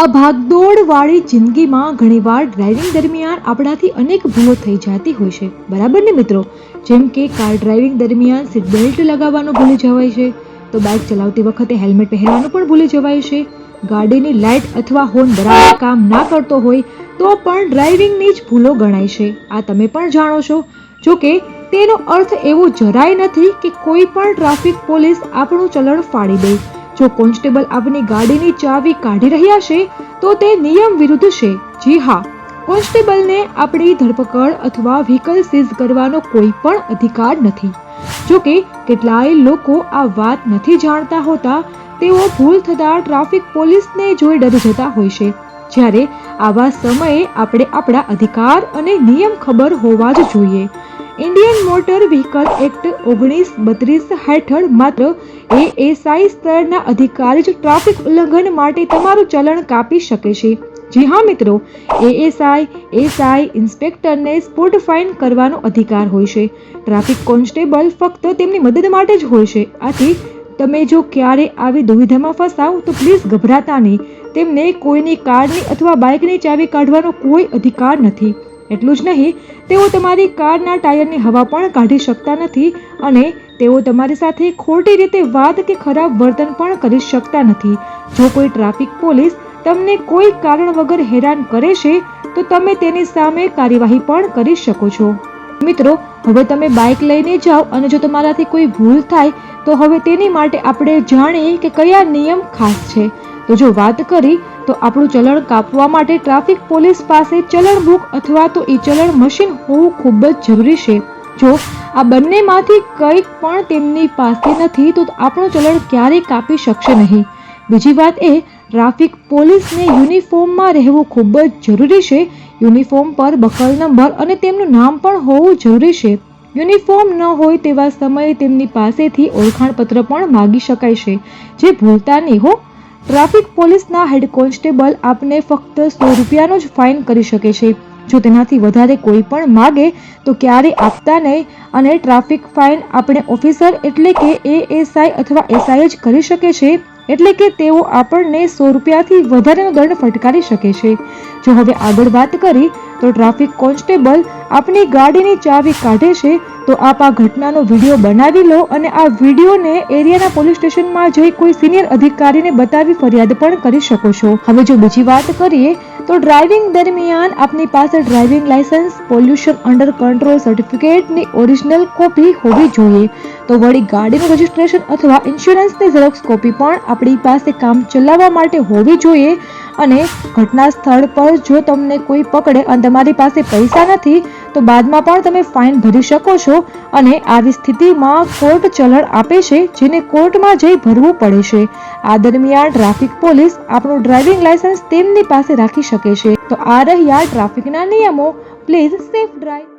આ ભાગદોડવાળી જિંદગીમાં ઘણીવાર ડ્રાઇવિંગ દરમિયાન આપણાથી અનેક ભૂલો થઈ જતી હોય છે. બરાબર ને મિત્રો? જેમ કે કાર ડ્રાઇવિંગ દરમિયાન સીટ બેલ્ટ લગાવવાનું ભૂલી જવાય છે, તો બાઇક ચલાવતી વખતે હેલ્મેટ પહેરવાનું પણ ભૂલી જવાય છે. ગાડીની લાઇટ અથવા હોર્ન બરાબર કામ ના કરતો હોય, તો પણ ડ્રાઇવિંગની જ ભૂલો ગણાય છે. આ તમે પણ જાણો છો. જો કે તેનો અર્થ એવો જરાય નથી કે કોઈ પણ ટ્રાફિક પોલીસ આપણું ચલણ ફાડી દે. જો કોન્સ્ટેબલ આપની ગાડીની ચાવી કાઢી રહ્યા છે, તો તે નિયમ વિરુદ્ધ છે. જી હા, કોન્સ્ટેબલને આપણી ધરપકડ અથવા વ્હીકલ સીઝ કરવાનો કોઈ પણ અધિકાર નથી. જો કે, કેટલાય લોકો આ વાત નથી જાણતા હોતા, તેઓ ભૂલ થતાં ટ્રાફિક પોલીસને જોઈ ડરી જતા હોય છે. જ્યારે આવા સમયે આપણે આપણા અધિકાર અને નિયમ ખબર હોવા જ જોઈએ. ઇન્ડિયન મોટર વ્હીકલ એક્ટ ઓગણીસ બત્રીસ હેઠળ માત્ર એએસઆઈ સ્તરના અધિકારી જ ટ્રાફિક ઉલ્લંઘન માટે તમારું ચલણ કાપી શકે છે. જી હા, મિત્રો. એએસઆઈ, એસઆઈ ઇન્સ્પેક્ટરને સ્પોટ ફાઇન કરવાનો અધિકાર હોય છે. ટ્રાફિક કોન્સ્ટેબલ ફક્ત તેમની મદદ માટે જ હોય છે. આથી, તમે જો ક્યારે આવી દુવિધામાં ફસાવ, તો પ્લીઝ ગભરાતા નહીં. તેમને કોઈની કારની અથવા બાઇકની ચાવી કાઢવાનો કોઈ અધિકાર નથી. એટલું જ નહીં, તેઓ તમારી કારના ટાયરની હવા પણ કાઢી શકતા નથી અને તેઓ તમારી સાથે ખોટી રીતે વાત કે ખરાબ વર્તન પણ કરી શકતા નથી. જો કોઈ ટ્રાફિક પોલીસ તમને કોઈ કારણ વગર હેરાન કરે છે, તો તમે તેની સામે કાર્યવાહી પણ કરી શકો છો. મિત્રો, હવે તમે બાઇક લઈને જાઓ અને જો તમારાથી કોઈ ભૂલ થાય, તો હવે તેની માટે આપણે જાણીએ કે કયા નિયમ ખાસ છે. તો જો વાત કરી, તો આપણું ચલણ કાપવા માટે ટ્રાફિક પોલીસ પાસે ચલણ બુક અથવા તો ઈ ચલણ મશીન હોવું ખૂબ જ જરૂરી છે. જો આ બંનેમાંથી કંઈક પણ તેમની પાસે નથી, તો આપણું ચલણ ક્યારેય કાપી શકશે નહીં. બીજી વાત એ, ટ્રાફિક પોલીસને યુનિફોર્મમાં રહેવું ખૂબ જ જરૂરી છે. યુનિફોર્મ પર બકલ નંબર અને તેમનું નામ પણ હોવું જરૂરી છે. યુનિફોર્મ ન હોય તેવા સમયે તેમની પાસેથી ઓળખાણપત્ર પણ માગી શકાય છે. જે ભૂલતા નહીં હો. ટ્રાફિક પોલીસના હેડ કોન્સ્ટેબલ આપને ફક્ત સો રૂપિયાનો જ ફાઇન કરી શકે છે. જો તેનાથી વધારે કોઈ પણ માગે, તો ક્યારે આપતા નહીં અને ટ્રાફિક ફાઇન આપણે ઓફિસર એટલે કે એએસઆઈ અથવા એસઆઈ જ કરી શકે છે, એટલે કે તેઓ આપણને સો રૂપિયાથી વધારેનો દંડ ફટકારી શકે છે. જો હવે આગળ વાત કરી તો ટ્રાફિક કોન્સ્ટેબલ આપની ગાડીની ચાવી કાઢે છે, તો આપ આ ઘટનાનો વીડિયો બનાવી લો અને આ વિડીયોને એરિયાના પોલીસ સ્ટેશનમાં જઈ કોઈ સિનિયર અધિકારીને બતાવી ફરિયાદ પણ કરી શકો છો. હવે જો બીજી વાત કરીએ, તો ડ્રાઇવિંગ દરમિયાન આપની પાસે driving licence pollution under control સર્ટિફિકેટની original copy હોવી જોઈએ. તો વળી ગાડીનું રજિસ્ટ્રેશન અથવા ઇન્સ્યોરન્સની ઝેરોક્સ કોપી પણ આપણી પાસે કામ ચલાવવા માટે હોવી જોઈએ. અને ઘટના સ્થળ પર જો તમને કોઈ પકડે અને તમારી પાસે પૈસા નથી, તો બાદમાં પણ તમે ફાઇન ભરી શકો છો અને આવી સ્થિતિમાં કોર્ટ ચલણ આપે છે, જેને કોર્ટમાં જઈ ભરવું પડે છે. આ દરમિયાન ટ્રાફિક પોલીસ આપણું ડ્રાઇવિંગ લાયસન્સ તેમની પાસે રાખી શકે છે. તો આ રહ્યા ટ્રાફિકના નિયમો. Please safe drive